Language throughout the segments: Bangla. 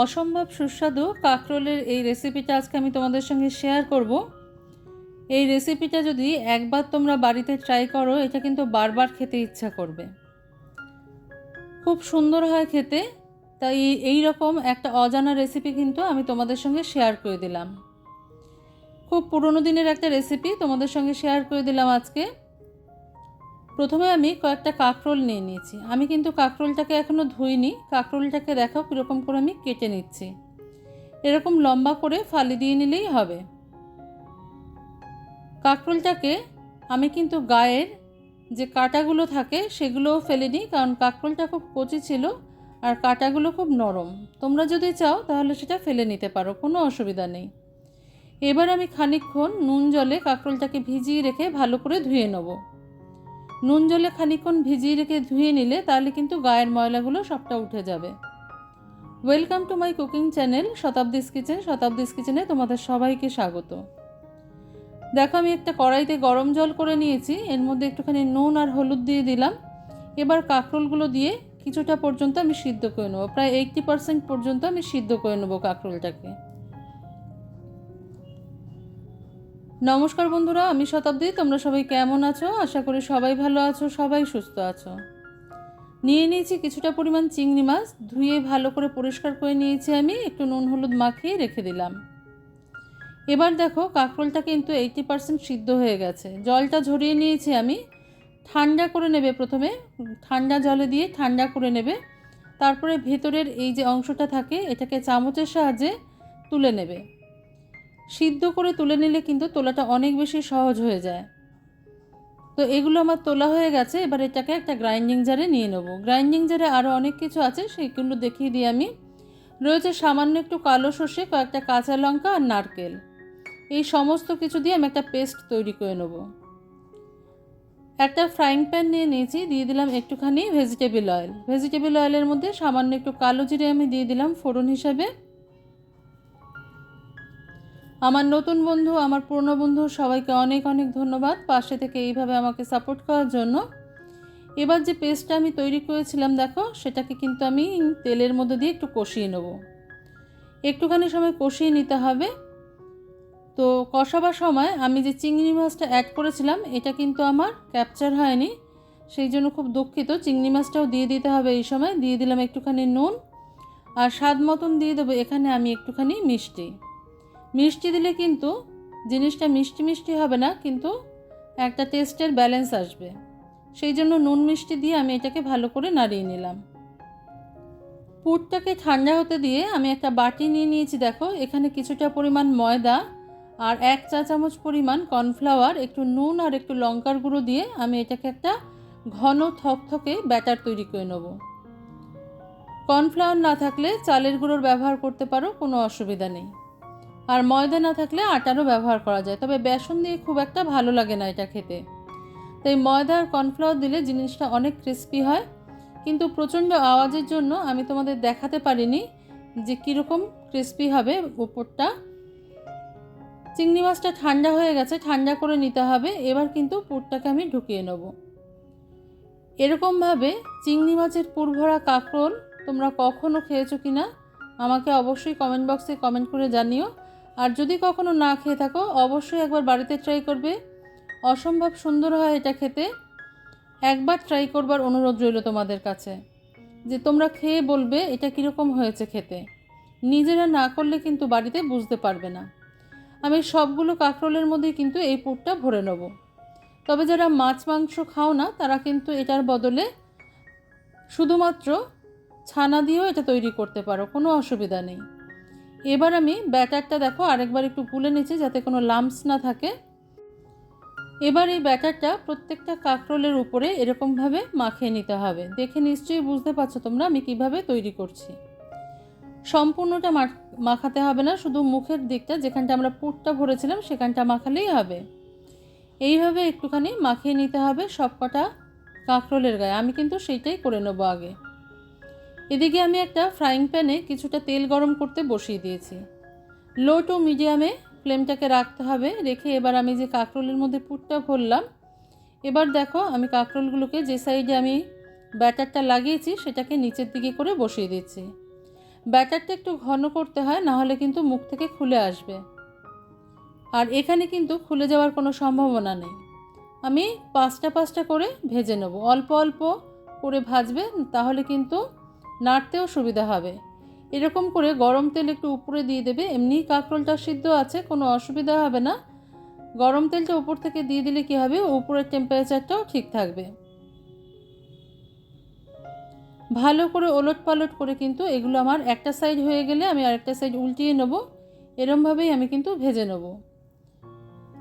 অসম্ভব সুস্বাদু কাঁকরোলের এই রেসিপিটা আজকে আমি তোমাদের সঙ্গে শেয়ার করব। এই রেসিপিটা যদি একবার তোমরা বাড়িতে ট্রাই করো, এটা কিন্তু বারবার খেতে ইচ্ছা করবে। খুব সুন্দর হয় খেতে, তাই এই রকম একটা অজানা রেসিপি কিন্তু আমি তোমাদের সঙ্গে শেয়ার করে দিলাম। খুব পুরনো দিনের একটা রেসিপি তোমাদের সঙ্গে শেয়ার করে দিলাম আজকে। প্রথমে আমি কয়েকটা কাঁকরোল নিয়ে নিয়েছি। আমি কিন্তু কাঁকরোলটাকে এখনও ধুইনি। কাঁকরোলটাকে দেখো কীরকম করে আমি কেটে নিচ্ছি। এরকম লম্বা করে ফালি দিয়ে নিলেই হবে। কাঁকরোলটাকে আমি কিন্তু গায়ের যে কাঁটাগুলো থাকে সেগুলোও ফেলে নিই, কারণ কাঁকরোলটা খুব কচি ছিল আর কাঁটাগুলো খুব নরম। তোমরা যদি চাও তাহলে সেটা ফেলে নিতে পারো, কোনো অসুবিধা নেই। এবার আমি খানিকক্ষণ নুন জলে কাঁকরোলটাকে ভিজিয়ে রেখে ভালো করে ধুয়ে নেব। নুন জলে খানিকক্ষণ ভিজিয়ে রেখে ধুয়ে নিলে তাহলে কিন্তু গায়ের ময়লাগুলো সবটা উঠে যাবে। Welcome to my cooking channel Shatabdi's kitchen Shatabdi's কিচেনে তোমাদের সবাইকে স্বাগত। দেখো, আমি একটা কড়াইতে গরম জল করে নিয়েছি, এর মধ্যে একটুখানি নুন আর হলুদ দিয়ে দিলাম। এবার কাঁকরোলগুলো দিয়ে কিছুটা পর্যন্ত আমি সিদ্ধ করে নেব, প্রায় এইটটি পার্সেন্ট পর্যন্ত আমি সিদ্ধ করে নেব কাঁকরোলটাকে। নমস্কার বন্ধুরা, আমি শতাব্দী, তোমরা সবাই কেমন আছো? আশা করি সবাই ভালো আছো, সবাই সুস্থ আছো। নিয়ে নিয়েছি কিছুটা পরিমাণ চিংড়ি মাছ, ধুয়ে ভালো করে পরিষ্কার করে নিয়েছি আমি, একটু নুন হলুদ মাখিয়ে রেখে দিলাম। এবার দেখো, কাঁকরোলটা কিন্তু এইটি পার্সেন্ট সিদ্ধ হয়ে গেছে। জলটা ঝরিয়ে নিয়েছি আমি, ঠান্ডা করে নেবে প্রথমে, ঠান্ডা জলে দিয়ে ঠান্ডা করে নেবে। তারপরে ভেতরের এই যে অংশটা থাকে, এটাকে চামচের সাহায্যে তুলে নেবে। সিদ্ধ করে তুলে নিলে কিন্তু তোলাটা অনেক বেশি সহজ হয়ে যায়। তো এগুলো আমার তোলা হয়ে গেছে, এবার এটাকে একটা গ্রাইন্ডিং জারে নিয়ে নেব। গ্রাইন্ডিং জারে আরও অনেক কিছু আছে সেইগুলো দেখিয়ে দিই আমি। রয়েছে সামান্য একটু কালো সর্ষে, কয়েকটা কাঁচা লঙ্কা আর নারকেল। এই সমস্ত কিছু দিয়ে আমি একটা পেস্ট তৈরি করে নেব। একটা ফ্রাইং প্যান নিয়ে নিয়েছি, দিয়ে দিলাম একটুখানি ভেজিটেবল অয়েল ভেজিটেবল অয়েলের মধ্যে সামান্য একটু কালো জিরে আমি দিয়ে দিলাম ফোড়ন হিসাবে। আমার নতুন বন্ধু, আমার পুরনো বন্ধু, সবাইকে অনেক অনেক ধন্যবাদ পাশে থেকে এইভাবে আমাকে সাপোর্ট করার জন্য। এবার যে পেস্টটা আমি তৈরি করেছিলাম, দেখো, সেটাকে কিন্তু আমি তেলের মধ্যে দিয়ে একটু কষিয়ে নেব। একটুখানি সময় কষিয়ে নিতে হবে। তো কষাবার সময় আমি যে চিংড়ি মাছটা অ্যাড করেছিলাম, এটা কিন্তু আমার ক্যাপচার হয়নি। সেই জন্য খুব দুঃখিত, চিংড়ি মাছটাও দিয়ে দিতে হবে এই সময়। দিয়ে দিলাম একটুখানি নুন। আর স্বাদ মতন দিয়ে দেবো, এখানে আমি একটুখানি মিষ্টি। মিষ্টি দিলে কিন্তু জিনিসটা মিষ্টি মিষ্টি হবে না, কিন্তু একটা টেস্টের ব্যালেন্স আসবে। সেই জন্য নুন মিষ্টি দিয়ে আমি এটাকে ভালো করে নাড়িয়ে নিলাম। পুরটাকে ঠান্ডা হতে দিয়ে আমি একটা বাটি নিয়ে নিয়েছি, দেখো। এখানে কিছুটা পরিমাণ ময়দা আর এক চা চামচ পরিমাণ কর্নফ্লাওয়ার, একটু নুন আর একটু লঙ্কার গুঁড়ো দিয়ে আমি এটাকে একটা ঘন থকথকে ব্যাটার তৈরি করে নেব। কর্নফ্লাওয়ার না থাকলে চালের গুঁড়োর ব্যবহার করতে পারো, কোনো অসুবিধা নেই। আর ময়দা না থাকলে আটারও ব্যবহার করা যায়, তবে বেসন দিয়ে খুব একটা ভালো লাগে না এটা খেতে। তাই ময়দা আর কর্নফ্লাওয়ার দিলে জিনিসটা অনেক ক্রিস্পি হয়। কিন্তু প্রচণ্ড আওয়াজের জন্য আমি তোমাদের দেখাতে পারিনি যে কীরকম ক্রিস্পি হবে উপরটা চিংড়ি মাছটা ঠান্ডা হয়ে গেছে, ঠান্ডা করে নিতে হবে। এবার কিন্তু পুরটাকে আমি ঢুকিয়ে নেব। এরকমভাবে চিংড়ি মাছের পুর ভরা কাঁকরোল তোমরা কখনও খেয়েছো কি না আমাকে অবশ্যই কমেন্ট বক্সে কমেন্ট করে জানিও। আর যদি কখনো না খেয়ে থাকো, অবশ্যই একবার বাড়িতে ট্রাই করবে। অসম্ভব সুন্দর হয় এটা খেতে। একবার ট্রাই করবার অনুরোধ রইল তোমাদের কাছে যে তোমরা খেয়ে বলবে এটা কীরকম হয়েছে খেতে। নিজেরা না করলে কিন্তু বাড়িতে বুঝতে পারবে না। আমি সবগুলো কাঁকরোলের মধ্যে কিন্তু এই পুরটা ভরে নেব। তবে যারা মাছ মাংস খাও না, তারা কিন্তু এটার বদলে শুধুমাত্র ছানা দিয়েও এটা তৈরি করতে পারো, কোনো অসুবিধা নেই। এবার আমি ব্যাটারটা দেখো আরেকবার একটু গুলে নিচ্ছি যাতে কোনো লাম্পস না থাকে। এবার এই ব্যাটারটা প্রত্যেকটা কাঁকরোলের উপরে এরকমভাবে মাখিয়ে নিতে হবে। দেখে নিশ্চয়ই বুঝতে পারছ তোমরা আমি কীভাবে তৈরি করছি। সম্পূর্ণটা মাখাতে হবে না, শুধু মুখের দিকটা, যেখানটা আমরা পুরটা ভরেছিলাম সেখানটা মাখালেই হবে। এইভাবে একটুখানি মাখিয়ে নিতে হবে সবকটা কাঁকরোলের গায়ে। আমি কিন্তু সেইটাই করে নেব আগে। এদিকে আমি একটা ফ্রাইং প্যানে কিছুটা তেল গরম করতে বসিয়ে দিয়েছি। লো টু মিডিয়ামে ফ্লেমটাকে রাখতে হবে, রেখে এবার আমি যে কাঁকরোলের মধ্যে পুরটা ভরলাম, এবার দেখো আমি কাঁকরোলগুলোকে যে সাইডে আমি ব্যাটারটা লাগিয়েছি, সেটাকে নিচের দিকে করে বসিয়ে দিচ্ছি। ব্যাটারটা একটু ঘন করতে হয়, না হলে কিন্তু মুখ থেকে খুলে আসবে। আর এখানে কিন্তু খুলে যাওয়ার কোনো সম্ভাবনা নেই। আমি পাঁচটা পাঁচটা করে ভেজে নেব। অল্প অল্প করে ভাজবে তাহলে কিন্তু নাড়তেও সুবিধা হবে। এরকম করে গরম তেল একটু উপরে দিয়ে দেবে, এমনি কাঁকরোলটা সিদ্ধ আছে, কোনো অসুবিধা হবে না। গরম তেলটা উপর থেকে দিয়ে দিলে কি হবে? উপরের টেম্পারেচারটাও ঠিক থাকবে। ভালো করে ওলট পালট করে কিন্তু এগুলো আমার একটা সাইড হয়ে গেলে আমি আরেকটা সাইড উল্টিয়ে নেব। এরমভাবেই আমি কিন্তু ভেজে নেব।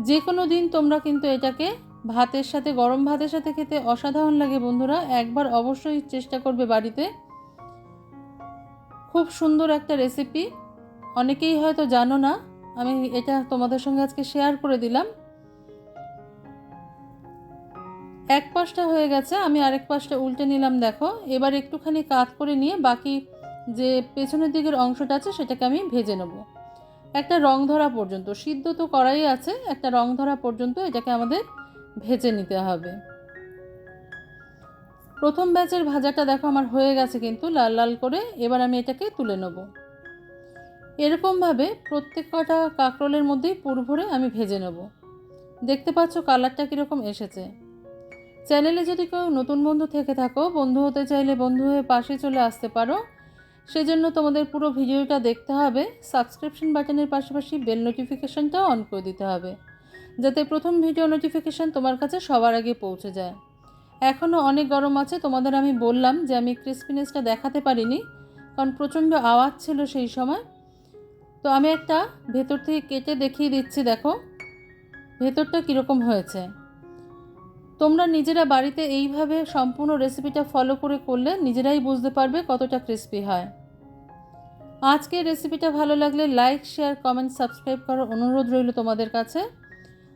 যে কোনো দিন তোমরা কিন্তু এটাকে ভাতের সাথে, গরম ভাতের সাথে খেতে অসাধারণ লাগে বন্ধুরা। একবার অবশ্যই চেষ্টা করবে বাড়িতে। খুব সুন্দর একটা রেসিপি অনেকেই হয়তো জানো না, আমি এটা তোমাদের সঙ্গে আজকে শেয়ার করে দিলাম। এক পাশটা হয়ে গেছে, আমি আরেক পাশটা উল্টে নিলাম, দেখো। এবার একটুখানি কাত করে নিয়ে বাকি যে পেছনের দিকের অংশটা আছে, সেটাকে আমি ভেজে নেব। একটা রং ধরা পর্যন্ত, সিদ্ধ তো করাই আছে, একটা রং ধরা পর্যন্ত এটাকে আমাদের ভেজে নিতে হবে। প্রথম ব্যাচের ভাজাটা দেখো আমার হয়ে গেছে কিন্তু, লাল লাল করে। এবার আমি এটাকে তুলে নেব। এরকমভাবে প্রত্যেক কটা কাঁকরোলের মধ্যেই পুর ভরে আমি ভেজে নেব। দেখতে পাচ্ছ কালারটা কীরকম এসেছে। চ্যানেলে যদি কেউ নতুন বন্ধু থেকে থাকো, বন্ধু হতে চাইলে বন্ধু হয়ে পাশে চলে আসতে পারো। সেজন্য তোমাদের পুরো ভিডিওটা দেখতে হবে। সাবস্ক্রিপশন বাটনের পাশাপাশি বেল নোটিফিকেশানটাও অন করে দিতে হবে। যাতে প্রথম ভিডিও নোটিফিকেশান তোমার কাছে সবার আগে পৌঁছে যায়। এখনও অনেক গরম আছে, তোমাদের আমি বললাম যে আমি ক্রিসপিনেসটা দেখাতে পারিনি, কারণ প্রচণ্ড আওয়াজ ছিল সেই সময়। তো আমি একটা ভেতর থেকে কেটে দেখিয়ে দিচ্ছি, দেখো। ভেতরটা কীরকম হয়েছে। তোমরা নিজেরা বাড়িতে এইভাবে সম্পূর্ণ রেসিপিটা ফলো করে করলে নিজেরাই বুঝতে পারবে কতটা ক্রিস্পি হয়। আজকের রেসিপিটা ভালো লাগলে লাইক শেয়ার কমেন্ট সাবস্ক্রাইব করার অনুরোধ রইল তোমাদের কাছে।